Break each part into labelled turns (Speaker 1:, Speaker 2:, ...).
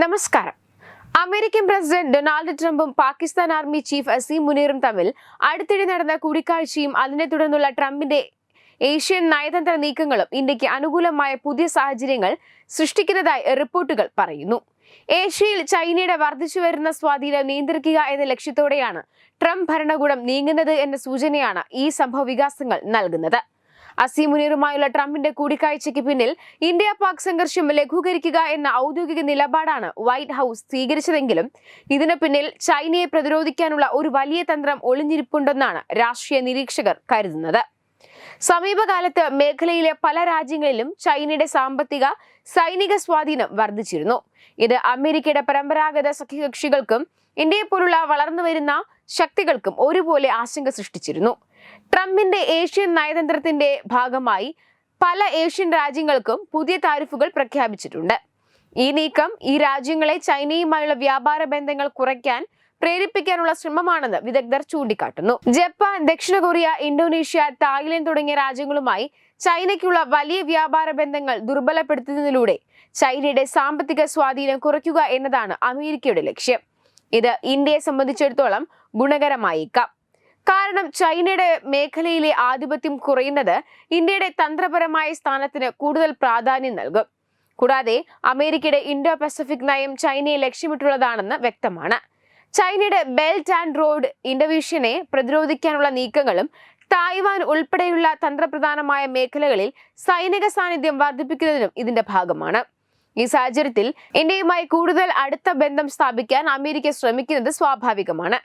Speaker 1: നമസ്കാരം. American president Donald ട്രംപും Pakistan army chief Asim മുനീറും തമ്മിൽ അടുത്തിടെ നടന്ന കൂടിക്കാഴ്ചയും അതിനെ തുടർന്നുള്ള ട്രംപിന്റെ ഏഷ്യൻ നയതന്ത്ര നീക്കങ്ങളും ഇന്ത്യയ്ക്ക് അനുകൂലമായ പുതിയ സാഹചര്യങ്ങൾ സൃഷ്ടിക്കുന്നതായി റിപ്പോർട്ടുകൾ പറയുന്നു. ഏഷ്യയിൽ ചൈനയുടെ വർദ്ധിച്ചു വരുന്ന സ്വാധീനം നിയന്ത്രിക്കുക എന്ന ലക്ഷ്യത്തോടെയാണ് ട്രംപ് ഭരണകൂടം നീങ്ങുന്നത് എന്ന സൂചനയാണ് ഈ സംഭവ വികാസങ്ങൾ നൽകുന്നത്. അസീം മുനീറുമായുള്ള ട്രംപിന്റെ കൂടിക്കാഴ്ചയ്ക്ക് പിന്നിൽ ഇന്ത്യ പാക് സംഘർഷം ലഘൂകരിക്കുക എന്ന ഔദ്യോഗിക നിലപാടാണ് വൈറ്റ് ഹൌസ് സ്വീകരിച്ചതെങ്കിലും ഇതിനു പിന്നിൽ ചൈനയെ പ്രതിരോധിക്കാനുള്ള ഒരു വലിയ തന്ത്രം ഒളിഞ്ഞിരിപ്പുണ്ടെന്നാണ് രാഷ്ട്രീയ നിരീക്ഷകർ കരുതുന്നത്. സമീപകാലത്ത് മേഖലയിലെ പല രാജ്യങ്ങളിലും ചൈനയുടെ സാമ്പത്തിക സൈനിക സ്വാധീനം വർദ്ധിച്ചിരുന്നു. ഇത് അമേരിക്കയുടെ പരമ്പരാഗത സഖ്യകക്ഷികൾക്കും ഇന്ത്യയെ പോലുള്ള വളർന്നു വരുന്ന ശക്തികൾക്കും ഒരുപോലെ ആശങ്ക സൃഷ്ടിച്ചിരുന്നു. ട്രംപിന്റെ ഏഷ്യൻ നയതന്ത്രത്തിന്റെ ഭാഗമായി പല ഏഷ്യൻ രാജ്യങ്ങൾക്കും പുതിയ താരിഫുകൾ പ്രഖ്യാപിച്ചിട്ടുണ്ട്. ഈ നീക്കം ഈ രാജ്യങ്ങളെ ചൈനയുമായുള്ള വ്യാപാര ബന്ധങ്ങൾ കുറയ്ക്കാൻ പ്രേരിപ്പിക്കാനുള്ള ശ്രമമാണെന്ന് വിദഗ്ധർ ചൂണ്ടിക്കാട്ടുന്നു. ജപ്പാൻ ദക്ഷിണ കൊറിയ ഇന്തോനേഷ്യ തായ്ലൻഡ് തുടങ്ങിയ രാജ്യങ്ങളുമായി ചൈനയ്ക്കുള്ള വലിയ വ്യാപാര ബന്ധങ്ങൾ ദുർബലപ്പെടുത്തുന്നതിലൂടെ ചൈനയുടെ സാമ്പത്തിക സ്വാധീനം കുറയ്ക്കുക എന്നതാണ് അമേരിക്കയുടെ ലക്ഷ്യം. ഇത് ഇന്ത്യയെ സംബന്ധിച്ചിടത്തോളം ഗുണകരമായേക്കാം കാരണം ചൈനയുടെ മേഖലയിലെ ആധിപത്യം കുറയുന്നത് ഇന്ത്യയുടെ തന്ത്രപരമായ സ്ഥാനത്തിന് കൂടുതൽ പ്രാധാന്യം നൽകും. കൂടാതെ അമേരിക്കയുടെ ഇൻഡോ പസഫിക് നയം ചൈനയെ ലക്ഷ്യമിട്ടുള്ളതാണെന്ന് വ്യക്തമാണ്. ചൈനയുടെ ബെൽറ്റ് ആൻഡ് റോഡ് ഇൻഡോവിഷനെ പ്രതിരോധിക്കാനുള്ള നീക്കങ്ങളും തായ്വാൻ ഉൾപ്പെടെയുള്ള തന്ത്രപ്രധാനമായ മേഖലകളിൽ സൈനിക സാന്നിധ്യം വർദ്ധിപ്പിക്കുന്നതിനും ഇതിന്റെ ഭാഗമാണ്. ഈ സാഹചര്യത്തിൽ ഇന്ത്യയുമായി കൂടുതൽ അടുത്ത ബന്ധം സ്ഥാപിക്കാൻ അമേരിക്ക ശ്രമിക്കുന്നത് സ്വാഭാവികമാണ്.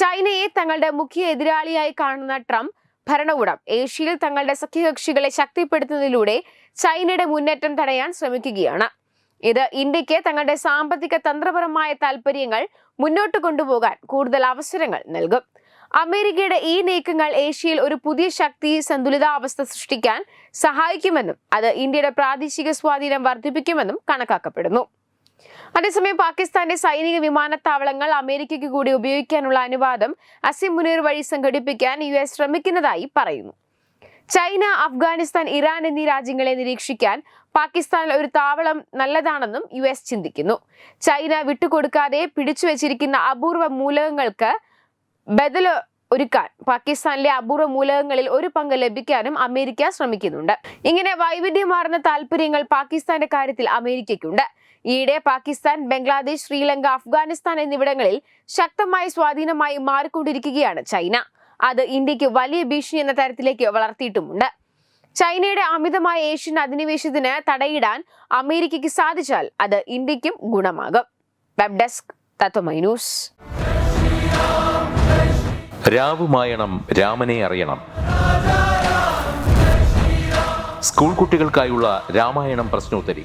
Speaker 1: ചൈനയെ തങ്ങളുടെ മുഖ്യ എതിരാളിയായി കാണുന്ന ട്രംപ് ഭരണകൂടം ഏഷ്യയിൽ തങ്ങളുടെ സഖ്യകക്ഷികളെ ശക്തിപ്പെടുത്തുന്നതിലൂടെ ചൈനയുടെ മുന്നേറ്റം തടയാൻ ശ്രമിക്കുകയാണ്. ഇത് ഇന്ത്യയ്ക്ക് തങ്ങളുടെ സാമ്പത്തിക തന്ത്രപരമായ താൽപര്യങ്ങൾ മുന്നോട്ട് കൊണ്ടുപോകാൻ കൂടുതൽ അവസരങ്ങൾ നൽകും. അമേരിക്കയുടെ ഈ നീക്കങ്ങൾ ഏഷ്യയിൽ ഒരു പുതിയ ശക്തി സന്തുലിതാവസ്ഥ സൃഷ്ടിക്കാൻ സഹായിക്കുമെന്നും അത് ഇന്ത്യയുടെ പ്രാദേശിക സ്വാധീനം വർദ്ധിപ്പിക്കുമെന്നും കണക്കാക്കപ്പെടുന്നു. അതേസമയം പാകിസ്ഥാന്റെ സൈനിക വിമാനത്താവളങ്ങൾ അമേരിക്കയ്ക്ക് കൂടി ഉപയോഗിക്കാനുള്ള അനുവാദം അസിം മുനീർ വഴി സംഘടിപ്പിക്കാൻ യു എസ് ശ്രമിക്കുന്നതായി പറയുന്നു. ചൈന അഫ്ഗാനിസ്ഥാൻ ഇറാൻ എന്നീ രാജ്യങ്ങളെ നിരീക്ഷിക്കാൻ പാകിസ്ഥാനിൽ ഒരു താവളം നല്ലതാണെന്നും യു എസ് ചിന്തിക്കുന്നു. ചൈന വിട്ടുകൊടുക്കാതെ പിടിച്ചു വെച്ചിരിക്കുന്ന അപൂർവ മൂലകങ്ങൾക്ക് ബദൽ ഒരുക്കാൻ പാകിസ്ഥാനിലെ അപൂർവ മൂലകങ്ങളിൽ ഒരു പങ്ക് ലഭിക്കാനും അമേരിക്ക ശ്രമിക്കുന്നുണ്ട്. ഇങ്ങനെ വൈവിധ്യമാർന്ന താല്പര്യങ്ങൾ പാകിസ്ഥാന്റെ കാര്യത്തിൽ അമേരിക്കയ്ക്കുണ്ട്. ഈയിടെ പാകിസ്ഥാൻ ബംഗ്ലാദേശ് ശ്രീലങ്ക അഫ്ഗാനിസ്ഥാൻ എന്നിവിടങ്ങളിൽ ശക്തമായ സ്വാധീനമായി മാറിക്കൊണ്ടിരിക്കുകയാണ് ചൈന. അത് ഇന്ത്യയ്ക്ക് വലിയ ഭീഷണി എന്ന തരത്തിലേക്ക് വളർത്തിയിട്ടുമുണ്ട്. ചൈനയുടെ അമിതമായ ഏഷ്യൻ അധിനിവേശത്തിന് തടയിടാൻ അമേരിക്കയ്ക്ക് സാധിച്ചാൽ അത് ഇന്ത്യക്കും ഗുണമാകും. Web desk Tatwamayi news.
Speaker 2: രാവുമായണം രാമനെ അറിയണം. സ്കൂൾ കുട്ടികൾക്കായുള്ള രാമായണം പ്രശ്നോത്തരി